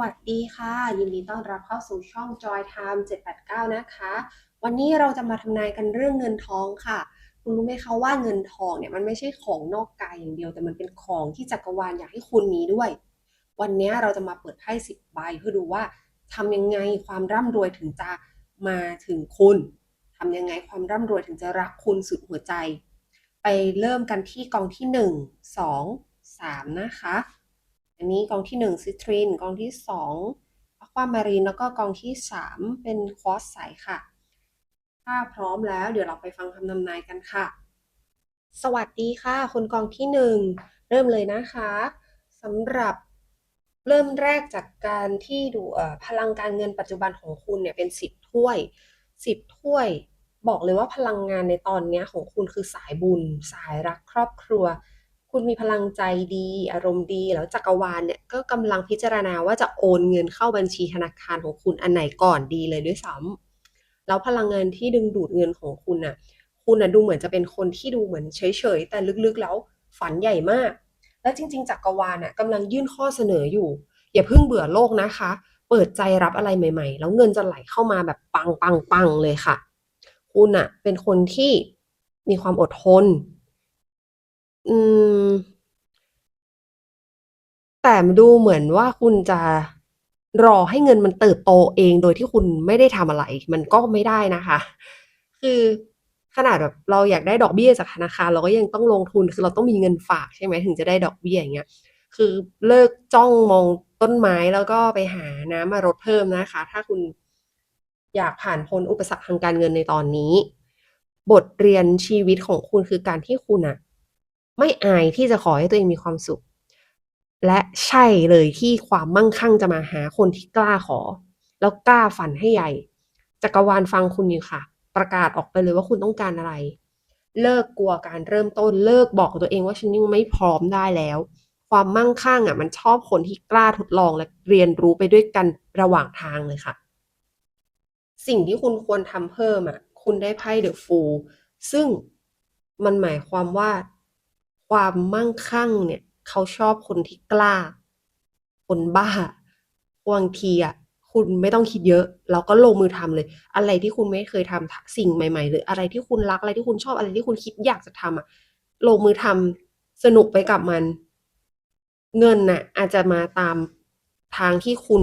วัสดีค่ะ ยินดีต้อนรับเข้าสู่ช่อง Joy Time 789 นะคะ วันนี้เราจะมาทำนายกันเรื่องเงินทองค่ะ คุณรู้ไหมคะว่าเงินทองเนี่ยมันไม่ใช่ของนอกกายอย่างเดียว แต่มันเป็นของที่จักรวาลอยากให้คุณมีด้วย วันนี้เราจะมาเปิดไพ่สิบใบเพื่อดูว่าทำยังไงความร่ำรวยถึงจะมาถึงคุณทำยังไงความร่ำรวยถึงจะรักคุณสุดหัวใจ ไปเริ่มกันที่กองที่หนึ่งสองสามนะคะ อันนี้กองที่หนึ่งซิตริน กองที่สองอะความารีน แล้วก็กองที่สามเป็นควอสใสค่ะ ถ้าพร้อมแล้วเดี๋ยวเราไปฟังคำนำนายกันค่ะ สวัสดีค่ะ คนกองที่หนึ่งเริ่มเลยนะคะสำหรับเริ่มแรกจากการที่ดูพลังการเงินปัจจุบันของคุณเนี่ยเป็นสิบถ้วยสิบถ้วย บอกเลยว่าพลังงานในตอนนี้ของคุณคือสายบุญ สายรักครอบครัว คุณมีพลังใจดี อารมณ์ดี แล้วจักรวาลเนี่ยก็กำลังพิจารณาว่าจะโอนเงินเข้าบัญชีธนาคารของคุณอันไหนก่อนดีเลยด้วยซ้ำแล้วพลังงานที่ดึงดูดเงินของคุณน่ะ คุณน่ะดูเหมือนจะเป็นคนที่ดูเหมือนเฉยๆ แต่ลึกๆแล้วฝันใหญ่มาก แล้วจริง ๆ จักรวาลน่ะกำลังยื่นข้อเสนออยู่ อย่าเพิ่งเบื่อโลกนะคะ เปิดใจรับอะไรใหม่ ๆ แล้วเงินจะไหลเข้ามาแบบปังๆๆเลยค่ะ คุณน่ะเป็นคนที่มีความอดทน อืม แต่ดูเหมือนว่า คุณจะรอให้เงินมันเติบโตเองโดยที่คุณไม่ได้ทำอะไร มันก็ไม่ได้นะคะ คือขนาดแบบเราอยากได้ดอกเบี้ยจากธนาคาร เราก็ยังต้องลงทุน คือเราต้องมีเงินฝาก ใช่ไหม ถึงจะได้ดอกเบี้ย อย่างเงี้ย คือเลิกจ้องมองต้นไม้ แล้วก็ไปหาน้ำมารดเพิ่มนะคะ ถ้าคุณ อยากผ่านพ้นอุปสรรคทางการเงินในตอนนี้ บทเรียนชีวิตของคุณ คือการที่คุณอะ ไม่อายที่จะขอให้ตัวเองมีความสุข และใช่เลยที่ความมั่งคั่งจะมาหาคนที่กล้าขอ แล้วกล้าฝันให้ใหญ่จักรวาลฟังคุณอยู่ค่ะ ประกาศออกไปเลยว่าคุณต้องการอะไร เลิกกลัวการเริ่มต้นเลิกบอกตัวเองว่าฉันยังไม่พร้อมได้แล้ว ความมั่งคั่งอะ มันชอบคนที่กล้าทดลองและเรียนรู้ไปด้วยกันระหว่างทางเลยค่ะ สิ่งที่คุณควรทำเพิ่มอะ คุณได้ไพ่เดอะฟูลซึ่งมันหมายความว่า ความมั่งคั่งเนี่ย เขาชอบคนที่กล้า คนบ้าบางทีอะคุณไม่ต้องคิดเยอะ แล้วก็ลงมือทำเลย อะไรที่คุณไม่เคยทำสิ่งใหม่ ๆ หรืออะไรที่คุณรักอะไรที่คุณชอบอะไรที่คุณคิดอยากจะทำอะลงมือทำสนุกไปกับมัน เงินน่ะ อาจจะมาตามทางที่คุณ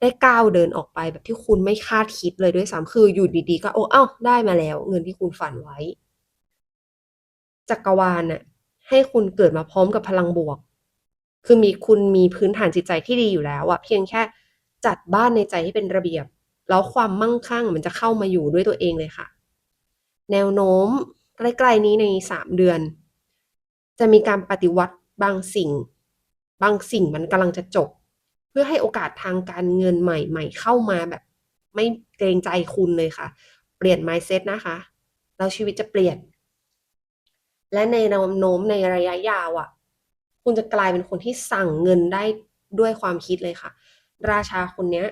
ได้ก้าวเดินออกไปแบบที่คุณไม่คาดคิดเลยด้วยซ้ำคืออยู่ดีๆ ก็โอ้เอ้าได้มาแล้ว เงินที่คุณฝันไว้ จักรวาลน่ะ ให้คุณเกิดมาพร้อมกับพลังบวก คือมีคุณมีพื้นฐานจิตใจที่ดีอยู่แล้วอะเพียงแค่จัดบ้านในใจให้เป็นระเบียบ แล้วความมั่งคั่งมันจะเข้ามาอยู่ด้วยตัวเองเลยค่ะ แนวโน้มใกล้ๆนี้ในสามเดือน จะมีการปฏิวัติบางสิ่ง บางสิ่งมันกำลังจะจบ เพื่อให้โอกาสทางการเงินใหม่ๆ เข้ามาแบบ ไม่เกรงใจคุณเลยค่ะ เปลี่ยน mindset นะคะ แล้วชีวิตจะเปลี่ยน และในแนวโน้มในระยะยาวอะคุณจะกลายเป็นคนที่สั่งเงินได้ด้วยความคิดเลยค่ะ ราชาคนเนี้ย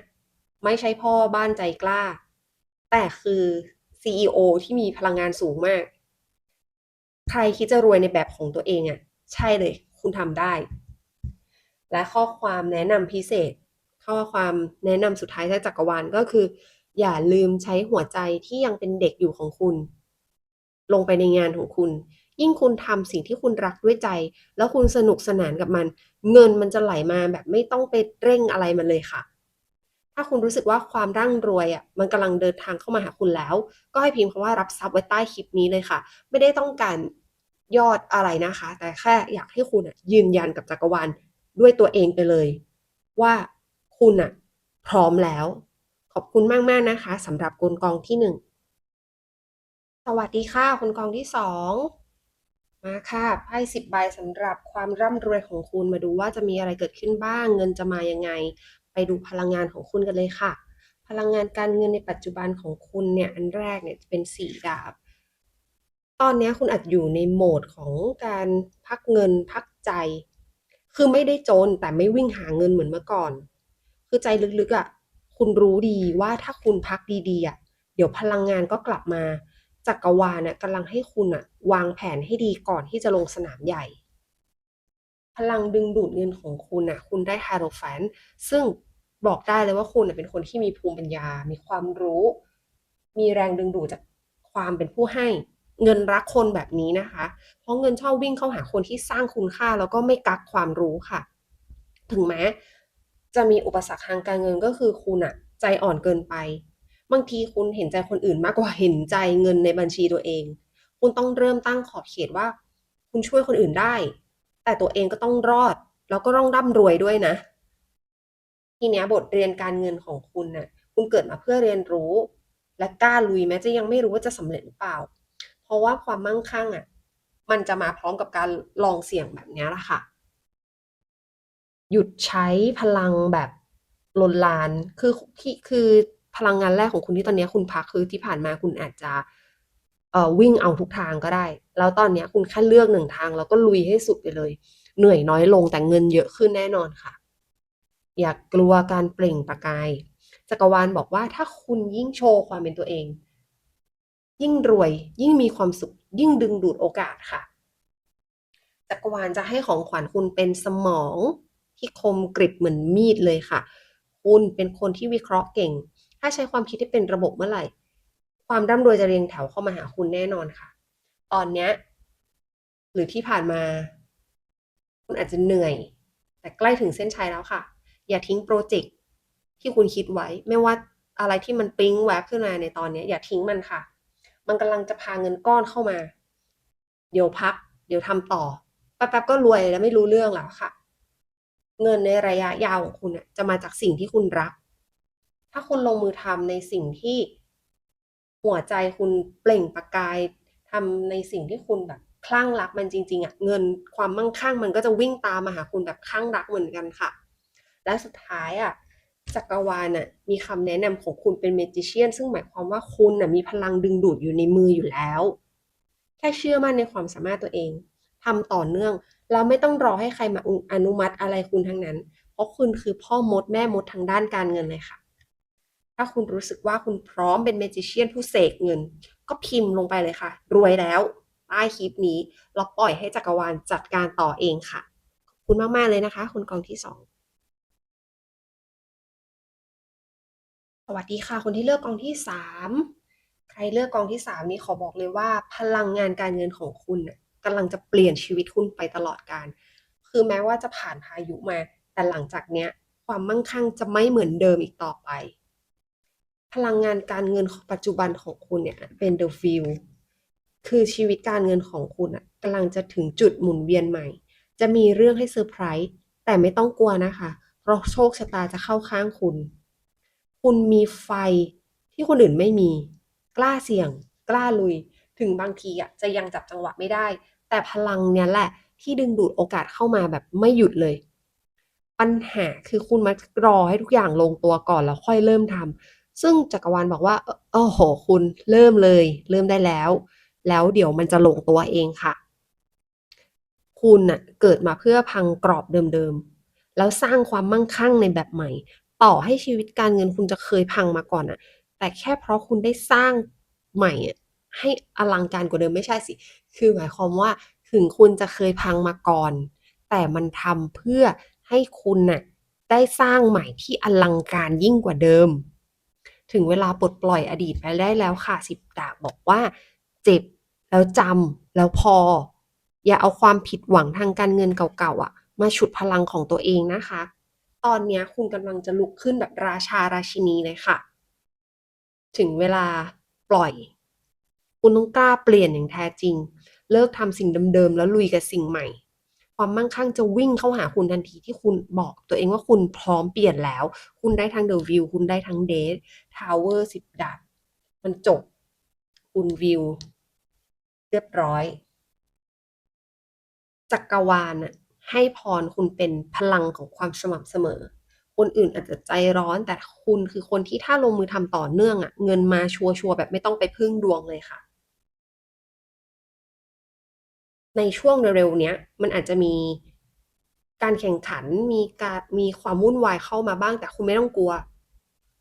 ไม่ใช่พ่อบ้านใจกล้า แต่คือ CEO ที่มีพลังงานสูงมาก ใครคิดจะรวยในแบบของตัวเองอะ ใช่เลย คุณทำได้ และข้อความแนะนำพิเศษ ข้อความแนะนำสุดท้ายจากจักรวาลก็คือ อย่าลืมใช้หัวใจที่ยังเป็นเด็กอยู่ของคุณ ลงไปในงานของคุณ ยิ่งคุณทำสิ่งที่คุณรักด้วยใจ แล้วคุณสนุกสนานกับมัน เงินมันจะไหลมาแบบไม่ต้องไปเร่งอะไรมันเลยค่ะ ถ้าคุณรู้สึกว่าความร่ำรวยอะมันกำลังเดินทางเข้ามาหาคุณแล้ว ก็ให้พิมพ์คำว่ารับทรัพย์ไว้ใต้คลิปนี้เลยค่ะ ไม่ได้ต้องการยอดอะไรนะคะ แต่แค่อยากให้คุณอะยืนยันกับจักรวาลด้วยตัวเองไปเลย ว่าคุณอะพร้อมแล้ว ขอบคุณมาก ๆ นะคะสำหรับกลกองที่หนึ่งสวัสดีค่ะ คุณกองที่สอง มาค่ะไพ่สิบใบสำหรับความร่ำรวยของคุณมาดูว่าจะมีอะไรเกิดขึ้นบ้าง เงินจะมายังไง ไปดูพลังงานของคุณกันเลยค่ะ พลังงานการเงินในปัจจุบันของคุณเนี่ยอันแรกเนี่ยเป็นสี่ดาบ ตอนนี้คุณอาจอยู่ในโหมดของการพักเงินพักใจ คือไม่ได้จนแต่ไม่วิ่งหาเงินเหมือนเมื่อก่อน คือใจลึกๆอะคุณรู้ดีว่าถ้าคุณพักดีๆอะเดี๋ยวพลังงานก็กลับมา จักรวาลน่ะกำลังให้คุณอะวางแผนให้ดีก่อนที่จะลงสนามใหญ่ พลังดึงดูดเงินของคุณอะคุณได้ฮ e โรแฟนซึ่งบอกได้เลยว่าคุณน่ะเป็นคนที่มีภูมิปัญญา มีความรู้ มีแรงดึงดูดจากความเป็นผู้ให้ เงินรักคนแบบนี้นะคะ เพราะเงินชอบวิ่งเข้าหาคนที่สร้างคุณค่าแล้วก็ไม่กักความรู้ค่ะ ถึงแม้จะมีอุปสรรคทางการเงินก็คือคุณอะใจอ่อนเกินไป บางทีคุณเห็นใจคนอื่นมากกว่าเห็นใจเงินในบัญชีตัวเอง คุณต้องเริ่มตั้งขอบเขตว่า คุณช่วยคนอื่นได้ แต่ตัวเองก็ต้องรอด แล้วก็ต้องร่ำรวยด้วยนะ ทีเนี้ยบทเรียนการเงินของคุณน่ะ คุณเกิดมาเพื่อเรียนรู้ และกล้าลุยแม้จะยังไม่รู้ว่าจะสำเร็จหรือเปล่า เพราะว่าความมั่งคั่งอะ มันจะมาพร้อมกับการลองเสี่ยงแบบเนี้ยแหละค่ะ หยุดใช้พลังแบบลนลาน คือที่คือ พลังงานแรกของคุณที่ตอนนี้คุณพักคือที่ผ่านมาคุณอาจจะเอ่อวิ่งเอาทุกทางก็ได้ แล้วตอนนี้คุณแค่เลือกหนึ่งทาง แล้วก็ลุยให้สุดไปเลย เหนื่อยน้อยลงแต่เงินเยอะขึ้นแน่นอนค่ะ อย่ากกลัวการเปล่งประกาย จักรวาลบอกว่าถ้าคุณยิ่งโชว์ความเป็นตัวเอง ยิ่งรวย ยิ่งมีความสุข ยิ่งดึงดูดโอกาสค่ะ จักรวาลจะให้ของขวัญคุณเป็นสมองที่คมกริบเหมือนมีดเลยค่ะ คุณเป็นคนที่วิเคราะห์เก่ง ถ้าใช้ความคิดที่เป็นระบบเมื่อไหร่ ความร่ำรวยจะเรียงแถวเข้ามาหาคุณแน่นอนค่ะ ตอนเนี้ยหรือที่ผ่านมา คุณอาจจะเหนื่อย แต่ใกล้ถึงเส้นชัยแล้วค่ะ อย่าทิ้งโปรเจกต์ที่คุณคิดไว้ ไม่ว่าอะไรที่มันปิ๊งแวบขึ้นมาในตอนนี้อย่าทิ้งมันค่ะ มันกำลังจะพาเงินก้อนเข้ามา เดี๋ยวพัก เดี๋ยวทำต่อแป๊บๆก็รวยแล้วไม่รู้เรื่องแล้วค่ะ เงินในระยะยาวของคุณจะมาจากสิ่งที่คุณรัก ถ้าคุณลงมือทำในสิ่งที่หัวใจคุณเปล่งประกายทำในสิ่งที่คุณแบบคลั่งรักมันจริง ๆอะเงินความมั่งคั่งมันก็จะวิ่งตามมาหาคุณแบบคลั่งรักเหมือนกันค่ะ และสุดท้ายอะจักรวาลน่ะมีคำแนะนำของคุณเป็น Magician ซึ่งหมายความว่าคุณน่ะมีพลังดึงดูดอยู่ในมืออยู่แล้ว แค่เชื่อมั่นในความสามารถตัวเองทำต่อเนื่อง แล้วไม่ต้องรอให้ใครมาอนุมัติอะไรคุณทั้งนั้น เพราะคุณคือพ่อมดแม่มดทางด้านการเงินเลยค่ะ ถ้าคุณรู้สึกว่าคุณพร้อมเป็น Magician ผู้เสกเงิน ก็พิมพ์ลงไปเลยค่ะ รวยแล้วใต้คลิปนี้เราปล่อยให้จักรวาลจัดการต่อเองค่ะ ขอบคุณมาก ๆ เลยนะคะ คุณกองที่สองสวัสดีค่ะ คนที่เลือกกองที่สามใครเลือกกองที่สามนี้ขอบอกเลยว่า พลังงานการเงินของคุณกำลังจะเปลี่ยนชีวิตคุณไปตลอดกาลคือแม้ว่าจะผ่านพายุมา แต่หลังจากเนี้ย ความมั่งคั่งจะไม่เหมือนเดิมอีกต่อไป พลังงานการเงินของปัจจุบันของคุณเนี่ยเป็น The Field คือชีวิตการเงินของคุณอะกำลังจะถึงจุดหมุนเวียนใหม่ จะมีเรื่องให้เซอร์ไพรส์แต่ไม่ต้องกลัวนะคะ เพราะโชคชะตาจะเข้าข้างคุณ คุณมีไฟที่คนอื่นไม่มี กล้าเสี่ยง กล้าลุย ถึงบางทีอะจะยังจับจังหวะไม่ได้ แต่พลังเนี้ยแหละที่ดึงดูดโอกาสเข้ามาแบบไม่หยุดเลย ปัญหาคือคุณมารอให้ทุกอย่างลงตัวก่อนแล้วค่อยเริ่มทำ ซึ่งจักรวาลบอกว่าออโอ้โหคุณเริ่มเลย เริ่มได้แล้ว แล้วเดี๋ยวมันจะลงตัวเองค่ะ คุณน่ะเกิดมาเพื่อพังกรอบเดิมๆ แล้วสร้างความมั่งคั่งในแบบใหม่ ต่อให้ชีวิตการเงินคุณจะเคยพังมาก่อนอะแต่แค่เพราะคุณได้สร้างใหม่อะให้อลังการกว่าเดิมไม่ใช่สิ คือหมายความว่าถึงคุณจะเคยพังมาก่อน แต่มันทำเพื่อให้คุณน่ะได้สร้างใหม่ที่อลังการยิ่งกว่าเดิม ถึงเวลาปลดปล่อยอดีตไปได้แล้วค่ะสิบดาบบอกว่า เจ็บแล้วจำแล้วพอ อย่าเอาความผิดหวังทางการเงินเก่าๆอะ มาฉุดพลังของตัวเองนะคะ ตอนนี้คุณกำลังจะลุกขึ้นแบบราชาราชินีเลยค่ะ ถึงเวลาปล่อย คุณต้องกล้าเปลี่ยนอย่างแท้จริง เลิกทำสิ่งเดิมๆแล้วลุยกับสิ่งใหม่ ความมั่งคั่งจะวิ่งเข้าหาคุณทันทีที่คุณบอกตัวเองว่าคุณพร้อมเปลี่ยนแล้ว คุณได้ทั้งเดอะวิวคุณได้ทั้งเดททาวเวอร์สิบดาบมันจบ คุณวิว เรียบร้อย จักรวาลน่ะให้พรคุณเป็นพลังของความสม่ำเสมอ คนอื่นอาจจะใจร้อนแต่คุณคือคนที่ถ้าลงมือทำต่อเนื่องอะเงินมาชัวร์ๆแบบไม่ต้องไปพึ่งดวงเลยค่ะ ในช่วงเร็วๆเนี้ย มันอาจจะมีการแข่งขันมีการมีความวุ่นวายเข้ามาบ้าง แต่คุณไม่ต้องกลัว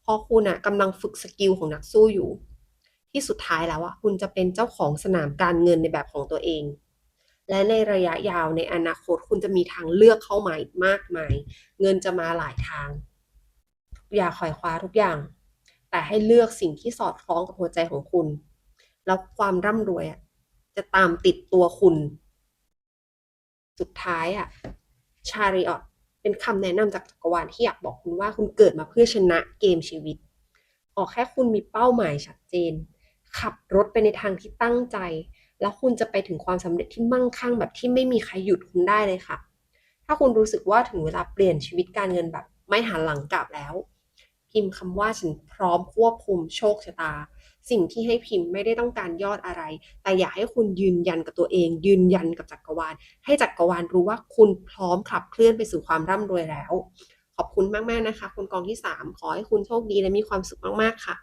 เพราะคุณอะกำลังฝึกสกิลของนักสู้อยู่ ที่สุดท้ายแล้วอะคุณจะเป็นเจ้าของสนามการเงินในแบบของตัวเอง และในระยะยาวในอนาคตคุณจะมีทางเลือกเข้ามาอีกมากมาย เงินจะมาหลายทาง อย่าขวายคว้าทุกอย่าง แต่ให้เลือกสิ่งที่สอดคล้องกับหัวใจของคุณ แล้วความร่ำรวยอะจะตามติดตัวคุณ สุดท้ายอะชาริออตเป็นคำแนะนำจากจักรวาลที่อยากบอกคุณว่าคุณเกิดมาเพื่อชนะเกมชีวิตขอกแค่คุณมีเป้าหมายชัดเจน ขับรถไปในทางที่ตั้งใจ แล้วคุณจะไปถึงความสำเร็จที่มั่งคั่งแบบที่ไม่มีใครหยุดคุณได้เลยค่ะ ถ้าคุณรู้สึกว่าถึงเวลาเปลี่ยนชีวิตการเงินแบบ ไม่หันหลังกลับแล้ว พิมพ์คำว่าฉันพร้อมควบคุมโชคชะตา สิ่งที่ให้พิมพ์ไม่ได้ต้องการยอดอะไร แต่อยากให้คุณยืนยันกับตัวเอง ยืนยันกับจักรวาล ให้จักรวาลรู้ว่าคุณพร้อมขับเคลื่อนไปสู่ความร่ำรวยแล้ว ขอบคุณมากๆนะคะ คุณกองที่ 3 ขอให้คุณโชคดีและมีความสุขมากๆค่ะ